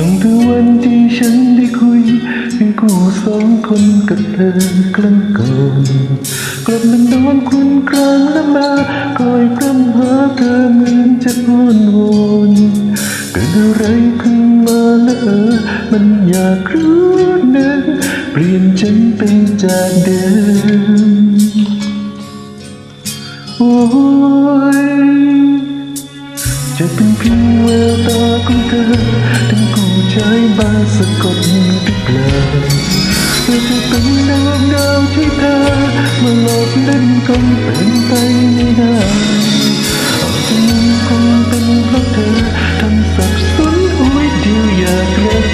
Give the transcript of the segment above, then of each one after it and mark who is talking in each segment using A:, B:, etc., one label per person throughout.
A: ตั้งแต่วันที่ฉันได้คุยเป็นคู่สองคนกับเธอครั้งก่อนกลับมันโดนคุณครั้งละมาคอยพร่ำหาเธอเหมือนจะอ้อนวนเกิดอะไรขึ้นมาล้วเออมันอยากรู้นะเปลี่ยนฉันไปจากเดิมโอ้ยจะเป็นเพียงแววตา ช้บาสะกดหรือเปล่าหรือจะเป็นดวงดาวที่เธอมาหลอกเล่นคงเป็นไปไม่ได้อาจจะมันคงเป็นเพราะเธอทำสับสนโอ้ยเดียวอยากรัก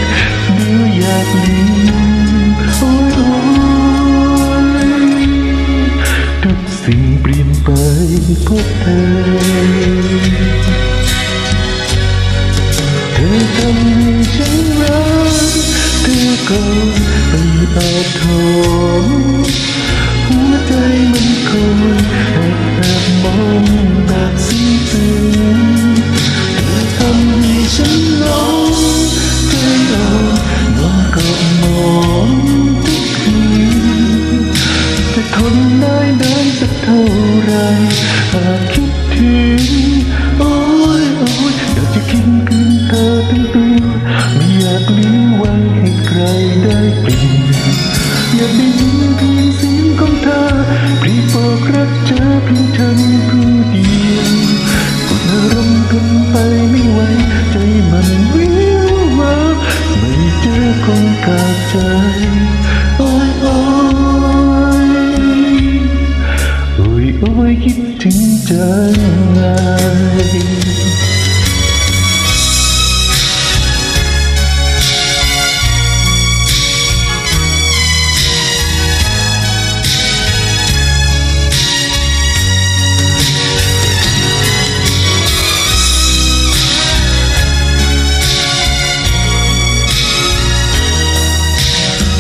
A: เดียวอยากลืมโอ้ยโอ้ยทุกสิ่งเปลี่ยนไปเพราะเธอ อก็ไปอาทรหัวใจมันคอยแอบแอบมอง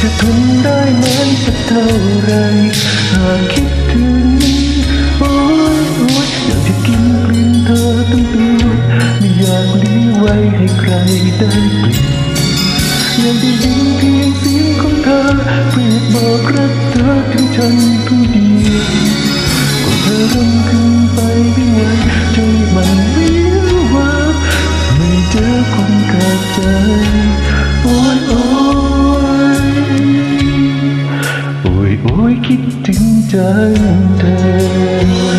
A: จะทนได้นานสักเท่าไรหากคิดถึงโอ้ยโอ้ยอยากจะกินกลิ่นเธอตั้งตัวไม่อยากเลี้ยงไว้ให้ใครได้กลิ่นอยากได้ยินเพียงเสียงของเธอเปรียบบอกรักเธอถึงฉันผู้เดียวก็เธอรำขึ้นไปไม่ไหวใจมันวิววาไม่เจอคนขาดใจ ยคิดถึงใจเธอ